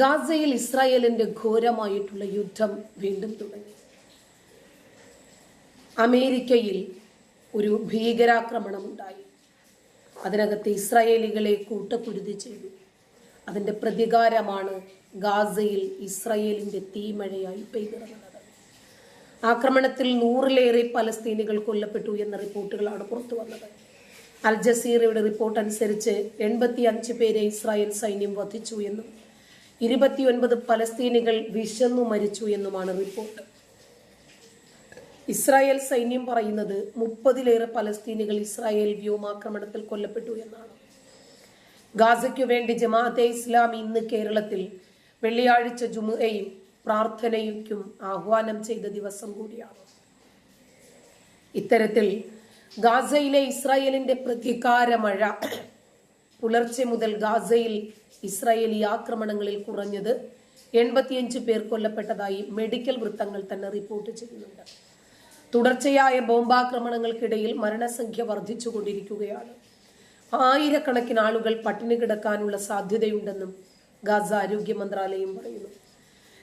ഗാസയിൽ ഇസ്രായേലിന്റെ ഘോരമായിട്ടുള്ള യുദ്ധം വീണ്ടും തുടങ്ങി. അമേരിക്കയിൽ ഒരു ഭീകരാക്രമണം ഉണ്ടായി. അതിനകത്ത് ഇസ്രായേലികളെ കൂട്ടക്കുരുതി ചെയ്തു. അതിന്റെ പ്രതികാരമാണ് ഗാസയിൽ ഇസ്രായേലിന്റെ തീമഴയായി പെയ്തിറങ്ങുന്നത്. ആക്രമണത്തിൽ നൂറിലേറെ പലസ്തീനികൾ കൊല്ലപ്പെട്ടു എന്ന റിപ്പോർട്ടുകളാണ് പുറത്തു വന്നത്. അൽ ജസീറയുടെ റിപ്പോർട്ട് അനുസരിച്ച് എൺപത്തി അഞ്ച് പേരെ ഇസ്രായേൽ സൈന്യം വധിച്ചു എന്നും ഇരുപത്തിയൊൻപത് പലസ്തീനികൾ വിശന്നു മരിച്ചു എന്നുമാണ് റിപ്പോർട്ട്. ഇസ്രായേൽ സൈന്യം പറയുന്നത് മുപ്പതിലേറെ പലസ്തീനികൾ ഇസ്രായേൽ വ്യോമാക്രമണത്തിൽ കൊല്ലപ്പെട്ടു എന്നാണ്. ഗാസയ്ക്കു വേണ്ടി ജമാഅത്തെ ഇസ്ലാം ഇന്ന് കേരളത്തിൽ വെള്ളിയാഴ്ച ജുമുഅയും പ്രാർത്ഥനയ്ക്കും ആഹ്വാനം ചെയ്ത ദിവസം കൂടിയാണ്. ഇത്തരത്തിൽ ഗാസയിലെ ഇസ്രായേലിന്റെ പ്രതികാര മഴ പുലർച്ചെ മുതൽ ഗാസയിൽ ഇസ്രായേലി ആക്രമണങ്ങളിൽ കുറഞ്ഞത് എൺപത്തിയഞ്ച് പേർ കൊല്ലപ്പെട്ടതായി മെഡിക്കൽ വൃത്തങ്ങൾ തന്നെ റിപ്പോർട്ട് ചെയ്യുന്നുണ്ട്. തുടർച്ചയായ ബോംബാക്രമണങ്ങൾക്കിടയിൽ മരണസംഖ്യ വർദ്ധിച്ചുകൊണ്ടിരിക്കുകയാണ്. ആയിരക്കണക്കിന് ആളുകൾ പട്ടിണി കിടക്കാനുള്ള സാധ്യതയുണ്ടെന്നും ഗാസ ആരോഗ്യ മന്ത്രാലയം പറയുന്നു.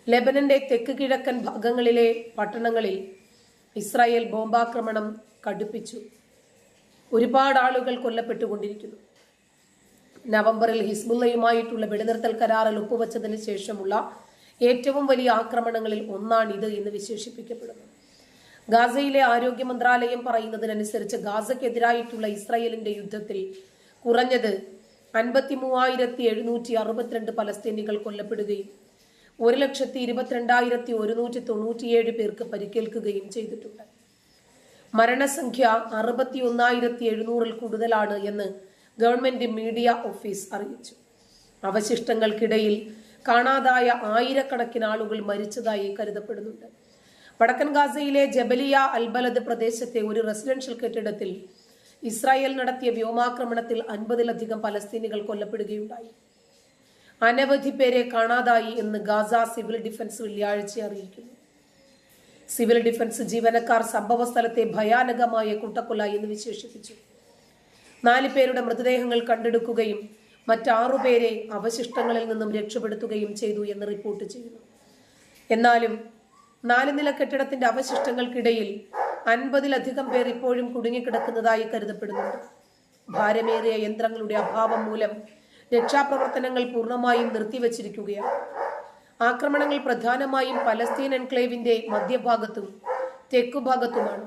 ലെബനന്റെ തെക്ക് കിഴക്കൻ ഭാഗങ്ങളിലെ പട്ടണങ്ങളിൽ ഇസ്രായേൽ ബോംബാക്രമണം കടുപ്പിച്ചു. ഒരുപാട് ആളുകൾ കൊല്ലപ്പെട്ടുകൊണ്ടിരിക്കുന്നു. നവംബറിൽ ഹിസ്ബുള്ളയുമായിട്ടുള്ള വെടിനിർത്തൽ കരാറിൽ ഒപ്പുവച്ചതിന് ശേഷമുള്ള ഏറ്റവും വലിയ ആക്രമണങ്ങളിൽ ഒന്നാണിത് എന്ന് വിശേഷിപ്പിക്കപ്പെടുന്നു. ഗാസയിലെ ആരോഗ്യ മന്ത്രാലയം പറയുന്നതിനനുസരിച്ച് ഗാസയ്ക്കെതിരായിട്ടുള്ള ഇസ്രായേലിന്റെ യുദ്ധത്തിൽ കുറഞ്ഞത് അൻപത്തി മൂവായിരത്തി എഴുന്നൂറ്റി അറുപത്തിരണ്ട് പലസ്തീനികൾ കൊല്ലപ്പെടുകയും ഒരു ലക്ഷത്തി ഇരുപത്തിരണ്ടായിരത്തി ഒരുന്നൂറ്റി തൊണ്ണൂറ്റിയേഴ് പേർക്ക് പരിക്കേൽക്കുകയും ചെയ്തിട്ടുണ്ട്. മരണസംഖ്യ അറുപത്തി ഒന്നായിരത്തി എഴുന്നൂറിൽ കൂടുതലാണ് എന്ന് ഗവൺമെന്റ് മീഡിയ ഓഫീസ് അറിയിച്ചു. അവശിഷ്ടങ്ങൾക്കിടയിൽ കാണാതായ ആയിരക്കണക്കിന് ആളുകൾ മരിച്ചതായി കരുതപ്പെടുന്നുണ്ട്. വടക്കൻ ഗാസയിലെ ജബലിയ അൽബലദ് പ്രദേശത്തെ ഒരു റെസിഡൻഷ്യൽ കെട്ടിടത്തിൽ ഇസ്രായേൽ നടത്തിയ വ്യോമാക്രമണത്തിൽ അൻപതിലധികം പലസ്തീനികൾ കൊല്ലപ്പെടുകയുണ്ടായി. അനവധി പേരെ കാണാതായി എന്ന് ഗാസ സിവിൽ ഡിഫൻസ് വെള്ളിയാഴ്ച അറിയിക്കുന്നു. സിവിൽ ഡിഫൻസ് ജീവനക്കാർ സംഭവ സ്ഥലത്തെ ഭയാനകമായ കൂട്ടക്കൊല എന്ന് വിശേഷിപ്പിച്ചു. നാല് പേരുടെ മൃതദേഹങ്ങൾ കണ്ടെടുക്കുകയും മറ്റാറുപേരെ അവശിഷ്ടങ്ങളിൽ നിന്നും രക്ഷപ്പെടുത്തുകയും ചെയ്തു എന്ന് റിപ്പോർട്ട് ചെയ്യുന്നു. എന്നാലും നാല് നില കെട്ടിടത്തിന്റെ അവശിഷ്ടങ്ങൾക്കിടയിൽ അൻപതിലധികം പേർ ഇപ്പോഴും കുടുങ്ങിക്കിടക്കുന്നതായി കരുതപ്പെടുന്നുണ്ട്. ഭാരമേറിയ യന്ത്രങ്ങളുടെ അഭാവം മൂലം രക്ഷാപ്രവർത്തനങ്ങൾ പൂർണമായും നിർത്തിവച്ചിരിക്കുകയാണ്. ആക്രമണങ്ങൾ പ്രധാനമായും പലസ്തീൻ എൻക്ലേവിന്റെ മധ്യഭാഗത്തും തെക്കുഭാഗത്തുമാണ്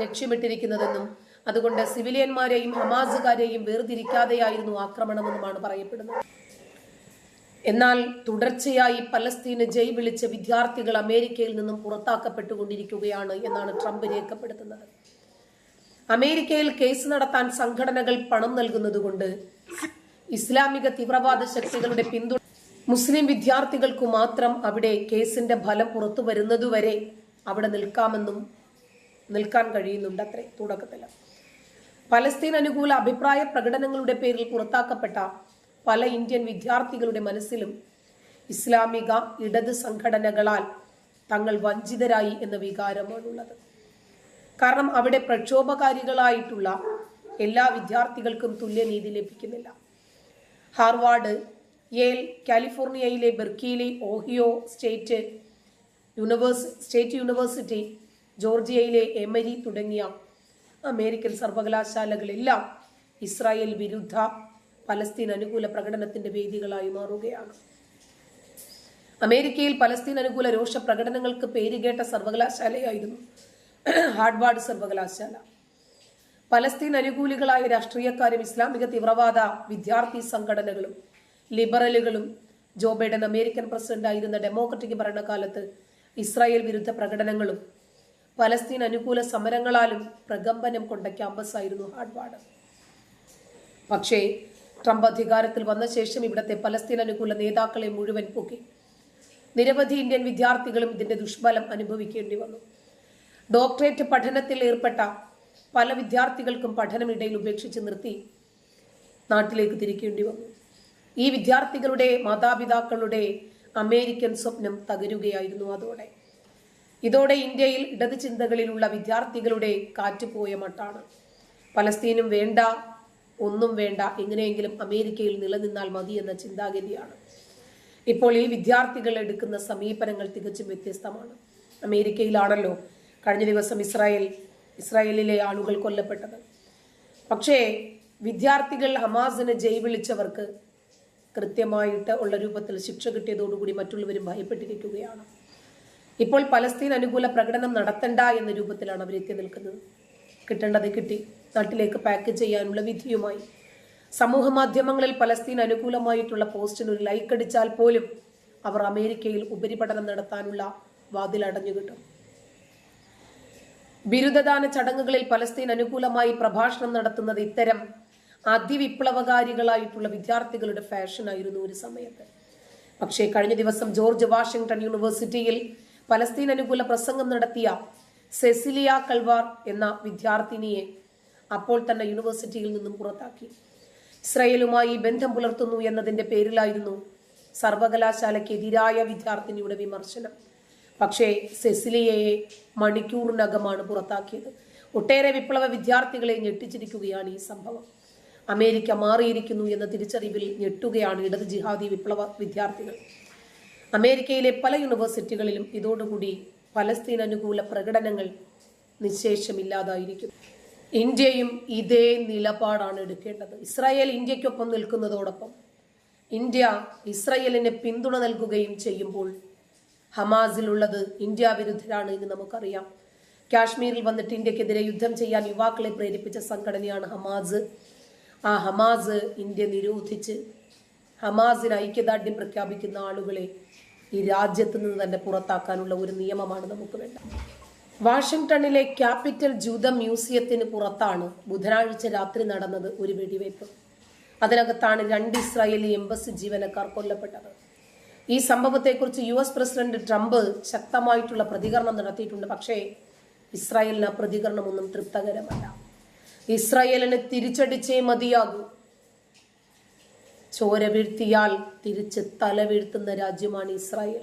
ലക്ഷ്യമിട്ടിരിക്കുന്നതെന്നും അതുകൊണ്ട് സിവിലിയന്മാരെയും ഹമാസുകാരെയും വേർതിരിക്കാതെയായിരുന്നു ആക്രമണമെന്നുമാണ് പറയപ്പെടുന്നത്. എന്നാൽ തുടർച്ചയായി പലസ്തീന് ജയ് വിളിച്ച വിദ്യാർത്ഥികൾ അമേരിക്കയിൽ നിന്നും പുറത്താക്കപ്പെട്ടുകൊണ്ടിരിക്കുകയാണ് എന്നാണ് ട്രംപ് രേഖപ്പെടുത്തുന്നത്. അമേരിക്കയിൽ കേസ് നടത്താൻ സംഘടനകൾ പണം നൽകുന്നതുകൊണ്ട് ഇസ്ലാമിക തീവ്രവാദ ശക്തികളുടെ പിന്തുണ മുസ്ലിം വിദ്യാർത്ഥികൾക്കു മാത്രം അവിടെ കേസിന്റെ ഫലം പുറത്തു വരുന്നതുവരെ അവിടെ നിൽക്കാമെന്നും നിൽക്കാൻ കഴിയുന്നുണ്ട് അത്രേ തുടക്കത്തിൽ പലസ്തീൻ അനുകൂല അഭിപ്രായ പ്രകടനങ്ങളുടെ പേരിൽ പുറത്താക്കപ്പെട്ട പല ഇന്ത്യൻ വിദ്യാർത്ഥികളുടെ മനസ്സിലും ഇസ്ലാമിക ഇടത് സംഘടനകളാൽ തങ്ങൾ വഞ്ചിതരായി എന്ന വികാരമാണുള്ളത്. കാരണം അവിടെ പ്രക്ഷോഭകാരികളായിട്ടുള്ള എല്ലാ വിദ്യാർത്ഥികൾക്കും തുല്യനീതി ലഭിക്കുന്നില്ല. ഹാർവാർഡ് യേൽ കാലിഫോർണിയയിലെ Berkeley Ohio State University State University ജോർജിയയിലെ Emory തുടങ്ങിയ അമേരിക്കൻ സർവകലാശാലകളെല്ലാം ഇസ്രായേൽ വിരുദ്ധ പലസ്തീൻ അനുകൂല പ്രകടനത്തിന്റെ വേദികളായി മാറുകയാണ്. അമേരിക്കയിൽ പലസ്തീൻ അനുകൂല രോഷ പ്രകടനങ്ങൾക്ക് പേരുകേട്ട സർവകലാശാലയായിരുന്നു ഹാർഡ്വാർഡ് സർവകലാശാല. പലസ്തീൻ അനുകൂലികളായ രാഷ്ട്രീയക്കാരും ഇസ്ലാമിക തീവ്രവാദ വിദ്യാർത്ഥി സംഘടനകളും ലിബറലുകളും ജോ ബൈഡൻ അമേരിക്കൻ പ്രസിഡന്റായിരുന്ന ഡെമോക്രറ്റിക് ഭരണകാലത്ത് ഇസ്രായേൽ വിരുദ്ധ പ്രകടനങ്ങളും പലസ്തീൻ അനുകൂല സമരങ്ങളാലും പ്രകമ്പനം കൊണ്ട ക്യാമ്പസ് ആയിരുന്നു ഹാർഡ്വാർഡ് പക്ഷേ ട്രംപ് അധികാരത്തിൽ വന്ന ശേഷം ഇവിടത്തെ പലസ്തീൻ അനുകൂല നേതാക്കളെ മുഴുവൻ പൊക്കി. നിരവധി ഇന്ത്യൻ വിദ്യാർത്ഥികളും ഇതിന്റെ ദുഷ്ഫലം അനുഭവിക്കേണ്ടി വന്നു. ഡോക്ടറേറ്റ് പഠനത്തിൽ ഏർപ്പെട്ട പല വിദ്യാർത്ഥികൾക്കും പഠനം ഇടയിൽ ഉപേക്ഷിച്ച് നിർത്തി നാട്ടിലേക്ക് തിരിക്കേണ്ടി വന്നു. ഈ വിദ്യാർത്ഥികളുടെ മാതാപിതാക്കളുടെ അമേരിക്കൻ സ്വപ്നം തകരുകയായിരുന്നു അതോടെ. ഇതോടെ ഇന്ത്യയിൽ ഇടത് ചിന്തകളിലുള്ള വിദ്യാർത്ഥികളുടെ കാറ്റുപോയ മട്ടാണ്. പലസ്തീനും വേണ്ട ഒന്നും വേണ്ട എങ്ങനെയെങ്കിലും അമേരിക്കയിൽ നിലനിന്നാൽ മതി എന്ന ചിന്താഗതിയാണ്. ഇപ്പോൾ ഈ വിദ്യാർത്ഥികൾ എടുക്കുന്ന സമീപനങ്ങൾ തികച്ചും വ്യത്യസ്തമാണ്. അമേരിക്കയിലാണല്ലോ കഴിഞ്ഞ ദിവസം ഇസ്രായേൽ ഇസ്രായേലിലെ ആളുകൾ കൊല്ലപ്പെട്ടത്. പക്ഷേ വിദ്യാർത്ഥികൾ ഹമാസിനെ ജയ് വിളിച്ചവർക്ക് കൃത്യമായിട്ട് ഉള്ള രൂപത്തിൽ ശിക്ഷ കിട്ടിയതോടുകൂടി മറ്റുള്ളവരും ഭയപ്പെട്ടിരിക്കുകയാണ്. ഇപ്പോൾ പലസ്തീൻ അനുകൂല പ്രകടനം നടത്തണ്ട എന്ന രൂപത്തിലാണ് അവർ എത്തി നിൽക്കുന്നത്. കിട്ടേണ്ടത് കിട്ടി. നാട്ടിലേക്ക് പാക്ക് ചെയ്യാനുള്ള വിധിയുമായി. സമൂഹ മാധ്യമങ്ങളിൽ പലസ്തീൻ അനുകൂലമായിട്ടുള്ള പോസ്റ്റിന് ഒരു ലൈക്ക് അടിച്ചാൽ പോലും അവർ അമേരിക്കയിൽ ഉപരിപഠനം നടത്താനുള്ള വാതിൽ അടഞ്ഞു കിട്ടും. ബിരുദദാന ചടങ്ങുകളിൽ പലസ്തീൻ അനുകൂലമായി പ്രഭാഷണം നടത്തുന്നത് ഇത്തരം അതിവിപ്ലവകാരികളായിട്ടുള്ള വിദ്യാർത്ഥികളുടെ ഫാഷനായിരുന്നു ഒരു സമയത്ത്. പക്ഷേ കഴിഞ്ഞ ദിവസം ജോർജ് വാഷിംഗ്ടൺ യൂണിവേഴ്സിറ്റിയിൽ പലസ്തീൻ അനുകൂല പ്രസംഗം നടത്തിയ സെസിലിയ കൽവാർ എന്ന വിദ്യാർത്ഥിനിയെ അപ്പോൾ തന്നെ യൂണിവേഴ്സിറ്റിയിൽ നിന്നും പുറത്താക്കി. ഇസ്രയേലുമായി ബന്ധം പുലർത്തുന്നു എന്നതിന്റെ പേരിലായിരുന്നു സർവകലാശാലയ്ക്ക് എതിരായ വിദ്യാർത്ഥിനിയുടെ വിമർശനം. പക്ഷേ സെസിലിയയെ മണിക്കൂറിനകമാണ് പുറത്താക്കിയത്. ഒട്ടേറെ വിപ്ലവ വിദ്യാർത്ഥികളെ ഞെട്ടിച്ചിരിക്കുകയാണ് ഈ സംഭവം. അമേരിക്ക മാറിയിരിക്കുന്നു എന്ന തിരിച്ചറിവിൽ ഞെട്ടുകയാണ് ഇടത് ജിഹാദി വിപ്ലവ വിദ്യാർത്ഥികൾ. അമേരിക്കയിലെ പല യൂണിവേഴ്സിറ്റികളിലും ഇതോടുകൂടി പലസ്തീൻ അനുകൂല പ്രകടനങ്ങൾ നിശേഷമില്ലാതായിരിക്കും ഇന്ത്യയും ഇതേ നിലപാടാണ് എടുക്കേണ്ടത്. ഇസ്രായേൽ ഇന്ത്യക്കൊപ്പം നിൽക്കുന്നതോടൊപ്പം ഇന്ത്യ ഇസ്രായേലിന് പിന്തുണ നൽകുകയും ചെയ്യുമ്പോൾ ഹമാസിലുള്ളത് ഇന്ത്യ വിരുദ്ധരാണ് എന്ന് നമുക്കറിയാം. കാശ്മീരിൽ വന്നിട്ട് ഇന്ത്യക്കെതിരെ യുദ്ധം ചെയ്യാൻ യുവാക്കളെ പ്രേരിപ്പിച്ച സംഘടനയാണ് ഹമാസ്. ആ ഹമാസ് ഇന്ത്യ നിരോധിച്ച് ഹമാസിന് ഐക്യദാർഢ്യം പ്രഖ്യാപിക്കുന്ന ആളുകളെ ഈ രാജ്യത്ത് നിന്ന് തന്നെ പുറത്താക്കാനുള്ള ഒരു നിയമമാണ് നമുക്ക് വേണ്ടത്. വാഷിംഗ്ടണിലെ ക്യാപിറ്റൽ ജൂത മ്യൂസിയത്തിന് പുറത്താണ് ബുധനാഴ്ച രാത്രി നടന്നത് ഒരു വെടിവയ്പ്. അതിനകത്താണ് രണ്ട് ഇസ്രായേലി എംബസി ജീവനക്കാർ കൊല്ലപ്പെട്ടത്. ഈ സംഭവത്തെക്കുറിച്ച് യു എസ് പ്രസിഡന്റ് ട്രംപ് ശക്തമായിട്ടുള്ള പ്രതികരണം നടത്തിയിട്ടുണ്ട്. പക്ഷേ ഇസ്രായേലിന് ആ പ്രതികരണമൊന്നും തൃപ്തകരമല്ല. ഇസ്രായേലിന് തിരിച്ചടിച്ചേ മതിയാകൂ. ചോര വീഴ്ത്തിയാൽ തിരിച്ച് തല വീഴ്ത്തുന്ന രാജ്യമാണ് ഇസ്രായേൽ.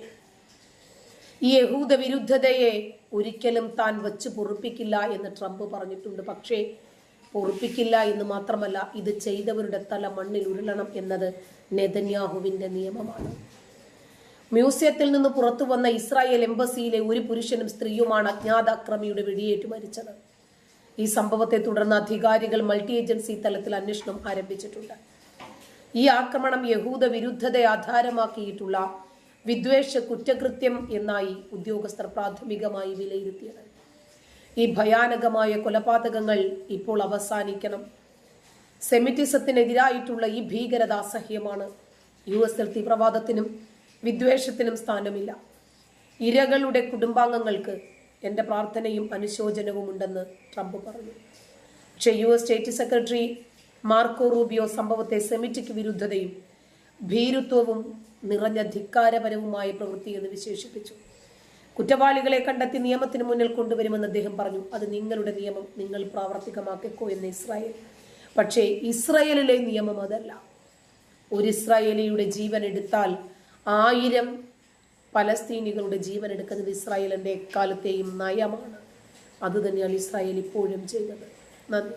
ഈ യഹൂദ വിരുദ്ധതയെ ഒരിക്കലും താൻ വച്ച് പൊറുപ്പിക്കില്ല എന്ന് ട്രംപ് പറഞ്ഞിട്ടുണ്ട്. പക്ഷേ പൊറുപ്പിക്കില്ല എന്ന് മാത്രമല്ല ഇത് ചെയ്തവരുടെ തല മണ്ണിൽ ഉരുളണം എന്നത് നെതന്യാഹുവിന്റെ നിയമമാണ്. മ്യൂസിയത്തിൽ നിന്ന് പുറത്തു വന്ന ഇസ്രായേൽ എംബസിയിലെ ഒരു പുരുഷനും സ്ത്രീയുമാണ് അജ്ഞാത അക്രമിയുടെ വെടിയേറ്റ് മരിച്ചത്. ഈ സംഭവത്തെ തുടർന്ന് അധികാരികൾ മൾട്ടി ഏജൻസി തലത്തിൽ അന്വേഷണം ആരംഭിച്ചിട്ടുണ്ട്. ഈ ആക്രമണം യഹൂദ വിരുദ്ധതയെ ആധാരമാക്കിയിട്ടുള്ള വിദ്വേഷ കുറ്റകൃത്യം എന്നായി ഉദ്യോഗസ്ഥർ പ്രാഥമികമായി വിലയിരുത്തിയത്. ഈ ഭയാനകമായ കൊലപാതകങ്ങൾ ഇപ്പോൾ അവസാനിക്കണം. സെമിറ്റിസത്തിനെതിരായിട്ടുള്ള ഈ ഭീകരത അസഹ്യമാണ് യു എസിൽ തീവ്രവാദത്തിനും വിദ്വേഷത്തിനും സ്ഥാനമില്ല. ഇരകളുടെ കുടുംബാംഗങ്ങൾക്ക് എന്റെ പ്രാർത്ഥനയും അനുശോചനവും ഉണ്ടെന്ന് ട്രംപ് പറഞ്ഞു. പക്ഷേ U S state secretary Marco Rubio സംഭവത്തെ സെമിറ്റിക് വിരുദ്ധതയും ഭീരുത്വവും നിറഞ്ഞ ധിക്കാരപരവുമായ പ്രവൃത്തി എന്ന് വിശേഷിപ്പിച്ചു. കുറ്റവാളികളെ കണ്ടെത്തി നിയമത്തിന് മുന്നിൽ കൊണ്ടുവരുമെന്ന് അദ്ദേഹം പറഞ്ഞു. അത് നിങ്ങളുടെ നിയമം. നിങ്ങൾ പ്രാവർത്തികമാക്കിക്കോ എന്ന് ഇസ്രായേൽ. പക്ഷേ ഇസ്രായേലിലെ നിയമം അതല്ല. ഒരു ഇസ്രായേലിയുടെ ജീവൻ എടുത്താൽ ആയിരം പലസ്തീനികളുടെ ജീവൻ എടുക്കുന്നത് ഇസ്രായേലിന്റെ എക്കാലത്തെയും നയമാണ്. അത് തന്നെയാണ് ഇസ്രായേൽ ഇപ്പോഴും ചെയ്തത് നന്ദി.